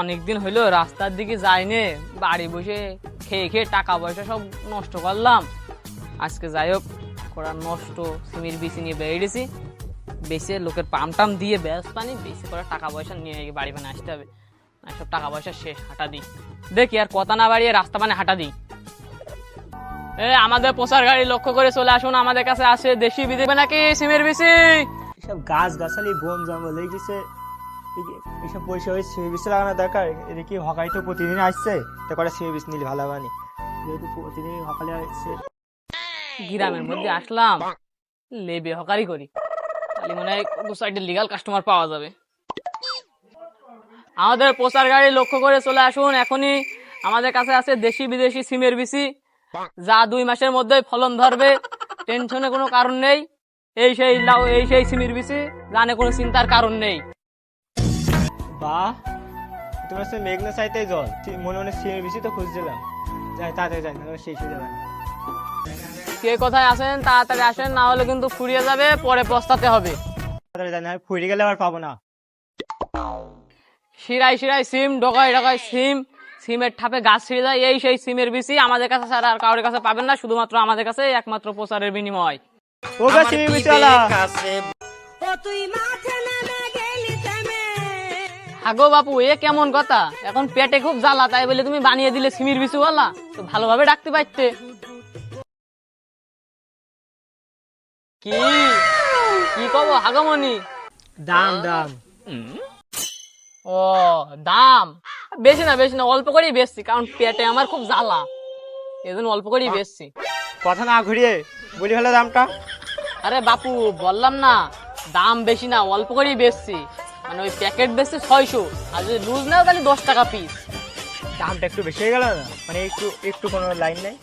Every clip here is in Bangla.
অনেকদিন হইল রাস্তার দিকে যাইনে, বাড়ি বসে খেয়ে খেয়ে টাকা পয়সা সব নষ্ট করলাম। আজকে যাই হোক করা নষ্ট, সিমির বিচি নিয়ে বেরিয়েছি বেশি লোকের পাম টাম দিয়ে ব্যাস পানি, বেশি করে টাকা পয়সা নিয়ে বাড়ি বানিয়ে আসতে হবে। সব টাকা পয়সা শেষ, হাঁটা দিই। দেখি আর কথা না বাড়িয়ে রাস্তা মানে হাঁটা দিই। এ, আমাদের পোষার গাড়ি লক্ষ্য করে চলে আসুন, আমাদের কাছে আসে দেশি বিদেবে নাকি সিমের বিচি? সব গাছ গাছালি বন জঙ্গল এই গেছে। এইসব পয়সা ওই লাগানো দরকার এদিকে হকাই তো প্রতিদিন আসছে? তো করে বিষ নিলে ভালো হবানি যেহেতু প্রতিদিন হকালে আসছে। গ্রামের মধ্যে আসলাম, লেবে হকারি করি। তাহলে মনে হয় দু সাইডে লিগাল কাস্টমার পাওয়া যাবে। আমাদের পোষার গাড়ি লক্ষ্য করে চলে আসুন, এখনই আমাদের কাছে আছে দেশি বিদেশি সিমের বিসি যা দুই মাসের মধ্যে ফলন ধরবে টেনশনে কোনো কারণ নেই। এই সেই লাউ, এই সেই সিমের বিসি জানে কোনো চিন্তার কারণ নেই। বাহ তোমার হচ্ছে মেঘনা চাইতে জল। মনে মনে সিমি বিষই তো খুঁজছিলাম। যাই তাড়াতাড়ি যাই না শেষ হয়ে যাবে। কে কোথায় আসেন তাড়াতাড়ি আসেন না হলে কিন্তু ফুরিয়ে যাবে পরে পস্তাতে হবে। তাড়াতাড়ি যাই না ফুড়ে গেলে আবার পাবো না। শিরাই শিরাই সিম ডগায় ডগায় সিম। সিমের ঠাপে গাছ ছিঁড়ে যায় এই সেই সিমের বিসি আমাদের কাছে ছাড়া আর কারোর কাছে পাবেন না শুধুমাত্র আমাদের কাছে একমাত্র প্রচারের বিনিময়। ও গা সিমি বিষওয়ালা ও তুই মাঠে নেমে হাগো বাপু এ কেমন কথা? এখন পেটে খুব জ্বালা তাই বলে তুমি বানিয়ে দিলে সিমির বিসুওয়ালা তো ভালোভাবে ডাকতে পারতে। কি? কি কব হাগমনি দাম দাম। ও দাম। বেশি না বেশি না অল্প করেই বেচছি কারণ পেটে আমার খুব জ্বালা। এজন্য অল্প করেই বেচছি। কথা না ঘুরিয়ে বলি ভালো দামটা। আরে বাপু বললাম না দাম বেশি না অল্প করেই বেচছি। মানে ওই প্যাকেট বেচছি ছয়শো আর যদি লুজ নাও তাহলে দশ টাকা পিস দামটা একটু বেশি হয়ে গেল না? মানে একটু একটু কোনো লাইন নেই?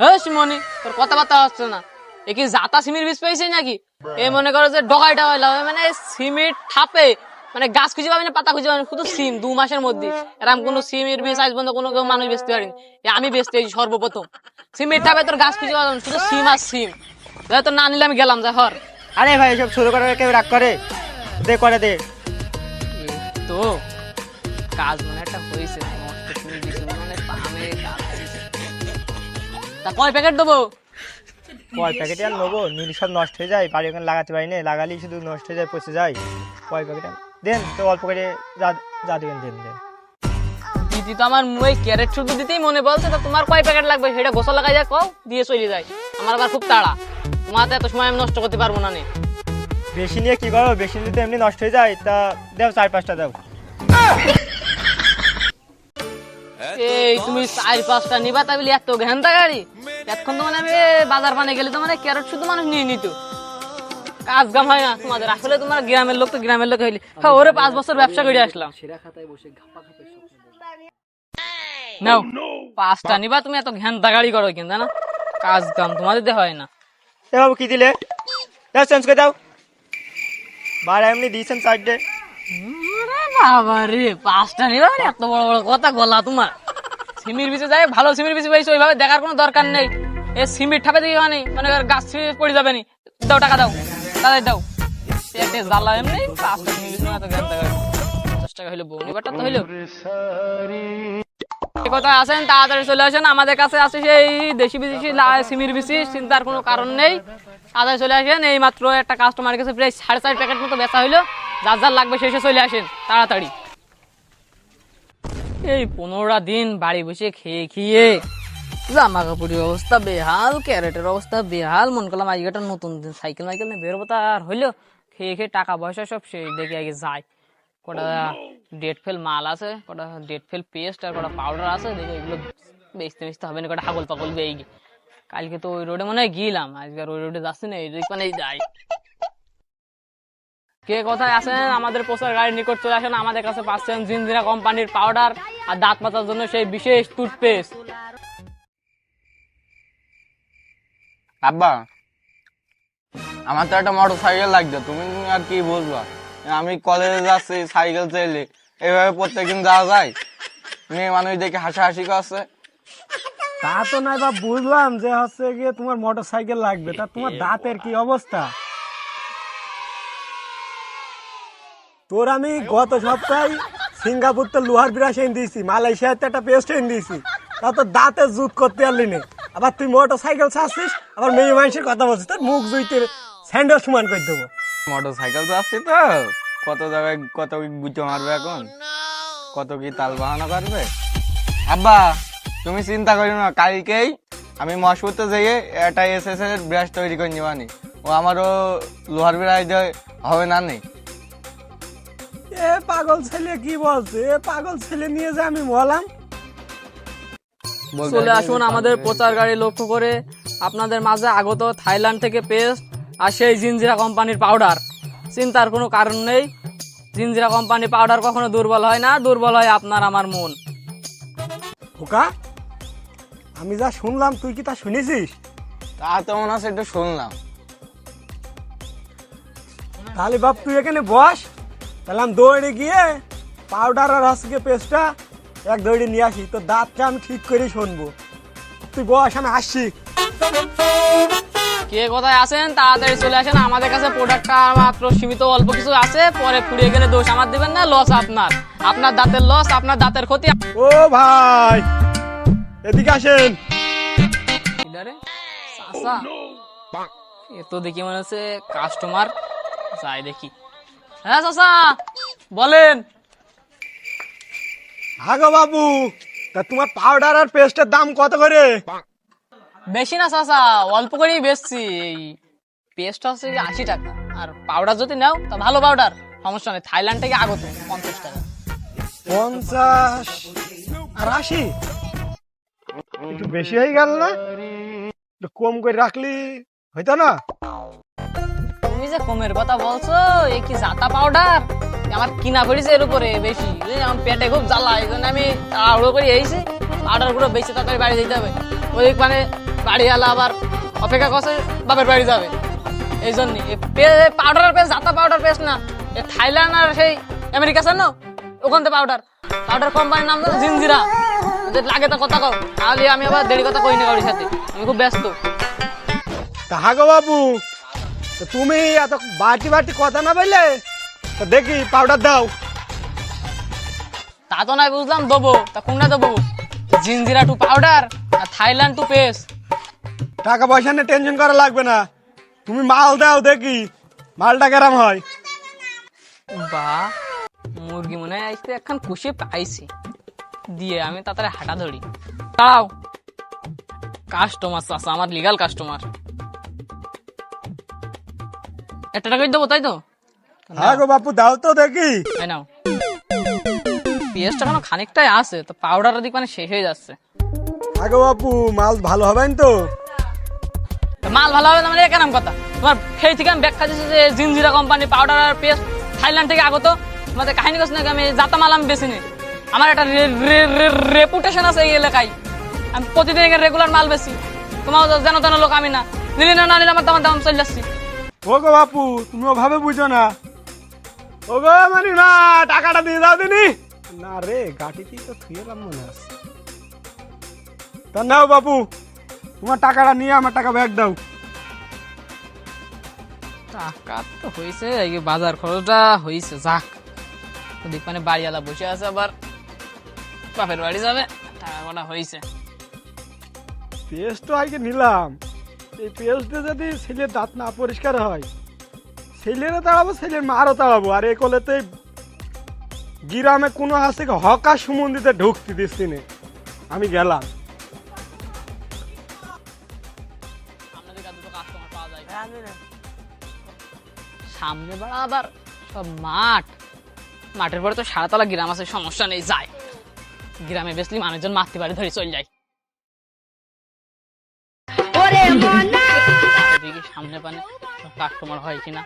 হ্যাঁ সিমনি তোর কথাবার্তা হচ্ছে না। এ কি জাতা সিমির বীজ পেয়েছে নাকি? এ মনে করো যে ডগাই ডগাই লাগাবে মানে সিমির ঠাপে মানে গাছ খুঁজে পাবি না পাতা খুঁজে পাবি না শুধু সিম দু মাসের মধ্যে। এরকম কোনো সিমের বীজ আজ পর্যন্ত কোনো কেউ মানুষ বেচতে পারেনি। আমি বেচতে সর্বপ্রথম। সিমের ঠাপে তোর গাছ খুঁজে পাবি শুধু সিম আর সিম। তো না নিলে আমি গেলাম যা হর। আরে ভাই এসব ছোট করে কেউ রাগ করে? দে করে দে। তো কাজ মানে একটা হয়েছে। তা কয় প্যাকেট দেবো? কয় প্যাকেট আর নেব? নিলে সব নষ্ট হয়ে যায় বাড়ি ওখানে লাগাতে পারি না। লাগালেই শুধু নষ্ট হয়ে যায় পচে যায়। কয় প্যাকেট দেন তো অল্প করে যা দেবেন দেন দেন। দিদি তো আমার ওই ক্যারেট শুধু দিতেই মনে বলছে তা তোমার কয় প্যাকেট লাগবে? সেটা গোসা লাগাই যা কও। দিয়ে চলে যায়। আমার আবার খুব তাড়া। তোমার তো এত সময় আমি নষ্ট করতে পারব না নে। বেশি নিয়ে কি করো? বেশি নিতে এমনি নষ্ট হয়ে যায়। তা দাও চার পাঁচটা দাও। এই তুমি চার পাঁচটা নিবা বলি এত ঘেন্টা গাড়ি? তো মানে আমি বাজার পানে গেলে তো মানে ক্যারেট শুধু মানুষ নিয়ে নিত। কাজ কাম হয় না তোমাদের। আসলে তোমার গ্রামের লোক তো গ্রামের লোক হইলে। হ্যাঁ, ওরে পাঁচ বছর ব্যবসা করে আসলাম। নাও পাঁচটা নিবা তুমি এত ঘেন্টা গাড়ি করো কিন্তু না কাজ কাম তোমাদের হয় না। এ বাবু কি দিলে? দাও চেঞ্জ করে দাও। বার এমনি দিয়েছেন চারটে বাবা রে, পাঁচটা মানে এত বড় বড় কথা গলা তোমার। সিমির বিচে যায়, ভালো সিমির বিচে পাইছো ওইভাবে দেখার কোনো দরকার নেই। এ সিমির ঠাপে দিকে মানে মানে গাছ পড়ে যাবে নি। দাও টাকা দাও তাদের দাও। পেটে জ্বালা এমনি, পাঁচটা সিমির বিচে এত জ্ঞান দেখা পঞ্চাশ টাকা হইল বৌনি বাটা তো তাড়াতাড়ি চলে আসেন। আমাদের কাছে আছে সেই দেশি বিদেশি সিমির বিচি চিন্তার কোনো কারণ নেই। তাড়াতাড়ি চলে আসেন। এই মাত্র একটা কাস্টমার কাছে প্রায় সাড়ে চার প্যাকেট মতো বেচা হইল। যার যার লাগবে শেষে চলে আসেন, তাড়াতাড়ি। এই পনেরোটা দিন বাড়ি বসে খেয়ে খেয়ে জামা কাপড়ের অবস্থা বেহাল, ক্যারেটের অবস্থা বেহাল। মন করলাম আজকে একটা নতুন দিন, সাইকেল মাইকেল নিয়ে বেরোবো তা আর হইল। খেয়ে খেয়ে টাকা পয়সা সব সেই দেখে আগে যায় কটা ডেট ফেল মাল আছে, কটা ডেট ফেল পেস্ট আর কটা পাউডার আছে, দেখে এগুলো বেচতে বেচতে হবে না, কটা হাগল পাগল বেয়ে গিয়ে। কালকে তো ওই রোডে মনে হয় গিয়েলাম আজকে ওই রোডে যাচ্ছি না, এই মানে যাই। কে কোথায় আসেন আমাদের পোস্টার গাড়ির নিকট চলে আসেন, আমাদের কাছে পাচ্ছেন জিনজিরা কোম্পানির পাউডার আর দাঁত মাজার জন্য সেই বিশেষ টুথপেস্ট আব্বা, আমার তো একটা মোটর সাইকেল লাগবে, তুমি আর কি বুঝবা আমি কলেজে যাচ্ছি সাইকেল চাইলে এইভাবে প্রত্যেকদিন যাওয়া যায়? মেয়ে মানুষ দেখে হাসাহাসি করছে। তা তো নয় বা বুঝলাম যে হচ্ছে গিয়ে তোমার মোটর সাইকেল লাগবে। তা তোমার দাঁতের কি অবস্থা? তোর আমি গত সপ্তাহে সিঙ্গাপুর তো লোহার বিরাস এনে দিয়েছি, মালয়েশিয়াতে একটা পেস্ট এনে দিয়েছি। তা তো দাঁতে জুত করতে পারলি না। আবার তুই মোটর সাইকেল চাচ্ছিস, আবার মেয়ে মানুষের কথা বলছিস, তোর মুখ জুইতে স্যান্ডেল সমান করে দেবো। মোটর সাইকেল যাচ্ছে তো, কত জায়গায় কত কি গুটো মারবে এখন? কত কি তাল বাহানা করবে? আব্বা তুমি চিন্তা করি না কালকেই আমি মশপুরতে যেয়ে একটা এস এস এর ব্রাশ তৈরি করে নিবানি ও আমারও লোহার দিয়ে হবে না নেই। এ পাগল ছেলে কি বলছে? এ পাগল ছেলে নিয়ে যে আমি বললাম বলতে চলে আসুন আমাদের প্রচার গাড়ি লক্ষ্য করে। আপনাদের মাঝে আগত থাইল্যান্ড থেকে পেস্ট আর সেই জিনজিরা কোম্পানির পাউডার। চিন্তার কোনো কারণ নেই। জিনজিরা কোম্পানির পাউডার কখনো দুর্বল হয় না দুর্বল হয় আপনার আমার মন। খোকা? আমি যা শুনলাম তুই কি তা শুনেছিস? তা তো মনে হচ্ছে একটু শুনলাম। তাহলে বাপ তুই এখানে বস। তাহলে আমি দৌড়ে গিয়ে পাউডার আর হসকে পেস্টটা এক দৌড়ে নিয়ে আসি। তো দাঁতটা আমি ঠিক করে শুনব। তুই বস আমি আসছি। কে কোথায় আছেন? তাড়াতাড়ি চলে আসেন। আমাদের কাছে প্রোডাক্টটা মাত্র সীমিত অল্প কিছু আছে। পরে ফুরিয়ে গেলে দোষ আমার দিবেন না লস আপনার। আপনার দাঁতের লস আপনার দাঁতের ক্ষতি। ও ভাই! এদিকে আসেন। কিলারে? এ তো দেখি মনে হচ্ছে কাস্টমার যাই দেখি। হ্যাঁ চাচা। বলেন। হাগো বাবু তা তোমার পাউডার আর পেস্টের দাম কত করে? বেশি না চাচা। অল্প করেই বেচছি। এই পেস্ট হচ্ছে আশি টাকা। আর পাউডার যদি নাও তা ভালো পাউডার সমস্যা নেই। থাইল্যান্ড থেকে আগত। পঞ্চাশ টাকা। পঞ্চাশ। আর আশি? একটু বেশি হয়ে গেল না? কম করে রাখলি হইতো না? তুমি যে কমের কথা বলছো, এ কি জাতা পাউডার আমার কিনা পড়েছে এর উপরে বেশি। আমার পেটে খুব জ্বালা, এই জন্য আমি তাড়াহুড়ো করে এইছি পাউডারগুলো বেশি তাড়াতাড়ি বাড়ি যেতে হবে। ওই মানে বাড়ি আলা আবার অপেক্ষা করছে, বাপের বাড়ি যাবে। এই জন্য পাউডার পেস্ট জাতা পাউডার পেস্ট না। থাইল্যান্ড আর সেই আমেরিকা আছে না ওখান থেকে পাউডার পাউডার কোম্পানির নাম জিনজিরা। যদি লাগে তো কথা কও। তাহলে আমি আবার দেরি কথা কই না কারোর সাথে। আমি খুব ব্যস্ত। হাগো বাবু তা তুমি এত বাটি বাটি কথা না বললে তো দেখি পাউডার দাও। তা তো নয় বুঝলাম দেবো। তা কোনটা দেবো? জিনজিরা টু পাউডার আর থাইল্যান্ড টু পেস্ট। টাকা পয়সা নিয়ে টেনশন করা লাগবে না। তুমি মাল দাও দেখি মালটা কেরাম হয়। বা মুরগি মনে হয় আজকে একখান কুশি পাইছি। দিয়ে আমি তাড়াতাড়ি হাঁটা ধরি। দাঁড়াও কাস্টমার চাষা আমার লিগাল কাস্টমার একটা টাকাই দেবো তাই তো? হ্যাঁ গো বাপু দাও তো দেখি। তাই নাও। পেস্টটা কোনো খানিকটাই আছে তো পাউডার দিক মানে শেষ হয়ে যাচ্ছে। আগো বাপু মাল ভালো হবে না তো মাল ভালো হবে না মানে কেন কথা। তোমার সেই থেকে আমি ব্যাখ্যা দিচ্ছি যে জিনজিরা কোম্পানি পাউডার আর পেস্ট থাইল্যান্ড থেকে আগত। তোমাদের কাহিনী করছি নাকি আমি জাতা মাল আমি বেশি নিই আমার একটা রেপুটেশন আছে এই এলাকায়। আমি প্রতিদিন এখানে রেগুলার মাল বেশি তোমার যেন তেন লোক আমি না। নিলি না না নিলে আমার দাম দাম চলে যাচ্ছি। ও গো বাপু তুমি ওভাবে বুঝো না। ও গো মানি না টাকাটা দিয়ে দাও দিনি। না রে গাটিতেই তো থুয়েলাম মনে আছে তা নাও বাপু তোমার টাকাটা নিয়ে আমার টাকা ব্যাগ দাও। টাকা তো হয়েছে এই বাজার খরচটা হয়েছে যাক। মানে বাড়িওয়ালা বসে আছে আবার। বাপের বাড়ি যাবে টাকা কটা হয়েছে পেস্ট তো আগে নিলাম এই পেস্ট দিয়ে যদি ছেলের দাঁত না পরিষ্কার হয় ছেলেরও তাড়াবো ছেলের মারও তাড়াবো আর এ করলে তো গ্রামে কোনো আছে হকা সুমন্দিতে ঢুকতে দিচ্ছি নে। আমি গেলাম। সামনে বাড়া আবার সব মাঠ। মাঠের পরে তো সারাতলা গ্রাম আছে সমস্যা নেই যায়। গ্রামে বেসলি মানুষজন মাতৃ বাড়ি ধরে চল যায়। সামনে পানে কাস্টমার হয় কিনা।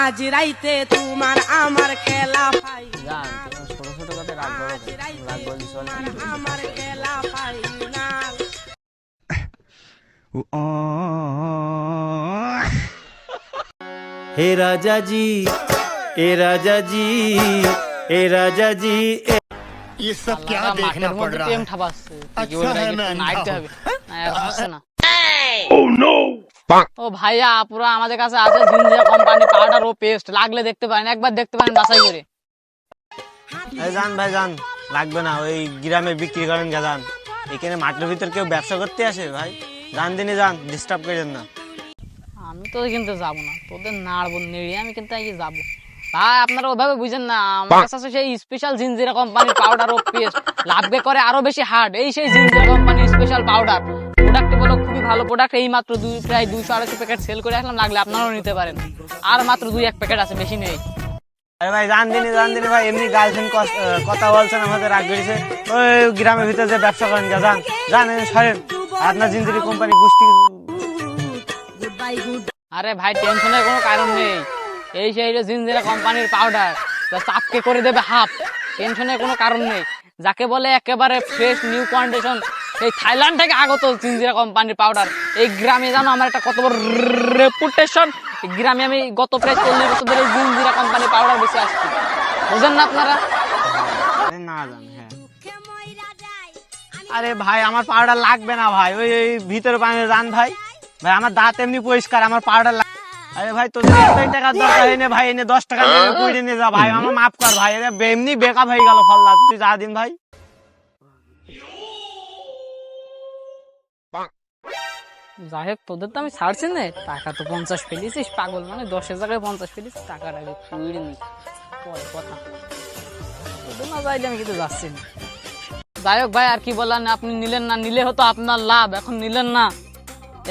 আজ রাইতে তোমার আমার খেলা পাই ছোট ছোট কথা রাগ আমার খেলা পাই হে রাজাজি ए राजा जी ए राजा जी ए... ये सब क्या আল্লাহ, देखना মাঠের पड़ মধ্যে रहा প্রেম है ঠাপাচ্ছে কি আচ্ছা বলবো, হ্যাঁ, একটু मैं নাইটতে अंधा হবে না, এখন হচ্ছে না ও ভাইয়া পুরো আমাদের কাছে আছে জিঞ্জিরা কোম্পানি পাউডার ও পেস্ট লাগলে দেখতে পারেন একবার দেখতে পারেন বাছাই করে এই যান ভাই যান লাগবে না ওই গ্রামে বিক্রি করেন গা যান এখানে মাঠের ভিতর কেউ ব্যবসা করতে আসে ভাই যান দিনে যান ডিস্টার্ব করেন না আমি তো কিন্তু যাব না তোদের নাড়বো নেড়ে আমি কিন্তু আগে যাব ভাই আপনারা ওভাবে বুঝেন না। আমার কাছে সেই স্পেশাল জিঞ্জিরা কোম্পানির পাউডার ও পেস্ট লাভকে করে আরও বেশি হার্ড এই সেই জিঞ্জিরা কোম্পানির স্পেশাল পাউডার প্রোডাক্ট বলো খুবই ভালো প্রোডাক্ট এই মাত্র দুই প্রায় দুইশো আড়াইশো প্যাকেট সেল করে আসলাম লাগলে আপনারাও নিতে পারেন। আর মাত্র দুই এক প্যাকেট আছে বেশি নেই। আরে ভাই জান দিনে জান দিনে ভাই এমনি গার্লফ্রেন্ড কথা বলছেন আমাদের রাগ করেছে ওই গ্রামের ভিতরে যে ব্যবসা করেন যান। যান সরেন। আপনার জিন্দিরি কোম্পানি গোষ্ঠী আরে ভাই টেনশনের কোনো কারণ নেই। এই সেই যে জিঞ্জিরা কোম্পানির পাউডার চাপকে করে দেবে হাফ। টেনশনের কোনো কারণ নেই। যাকে বলে একেবারে ফ্রেশ নিউ কন্ডিশন এই থাইল্যান্ড থেকে আগত জিঞ্জিরা কোম্পানির পাউডার এই গ্রামে জানো আমার একটা কত বড় রেপুটেশন গ্রামে আমি গত প্রায় চল্লিশ বছর ধরে এই জিঞ্জিরা কোম্পানির পাউডার বেশি আসছি। বুঝেন না আপনারা? না হ্যাঁ। আরে ভাই, আমার পাউডার লাগবে না ভাই। ওই ওই ভিতরে পানি যান ভাই। ভাই, আমার দাঁত এমনি পরিষ্কার, আমার পাউডার আরে ভাই টাকার দরকার এনে ভাই এনে দশ টাকা দিয়ে কুড়ি নিয়ে যা ভাই আমার মাফ কর ভাই এমনি বেকার হয়ে গেল ফল্লা তুই যা দিন ভাই। যাই হোক তোদের তো আমি ছাড়ছি না। টাকা তো পঞ্চাশ ফেলিছিস পাগল মানে দশের জায়গায় পঞ্চাশ ফেলিস টাকাটা আগে কুড়ি নি। পরে কথা। তোদের না যাইলে আমি কিন্তু যাচ্ছি না। যাই হোক ভাই আর কি বললেন আপনি নিলেন না নিলে হতো আপনার লাভ এখন নিলেন না।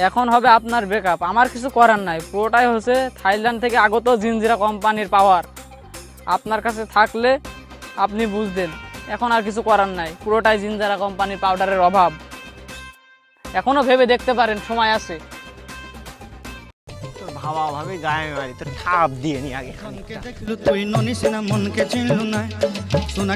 এখন হবে আপনার বেকআপ আমার কিছু করার নাই। পুরোটাই হচ্ছে থাইল্যান্ড থেকে আগত জিনজিরা কোম্পানির পাওয়ার আপনার কাছে থাকলে আপনি বুঝতেন। এখন আর কিছু করার নাই। পুরোটাই জিনজারা কোম্পানির পাউডারের অভাব। এখনও ভেবে দেখতে পারেন সময় আছে। তোর ভাবা ভাবে গায়ে মারি তোর ঠাপ দিয়ে নি আগে। তুই ননিস না মনকে চিনলু না। সোনা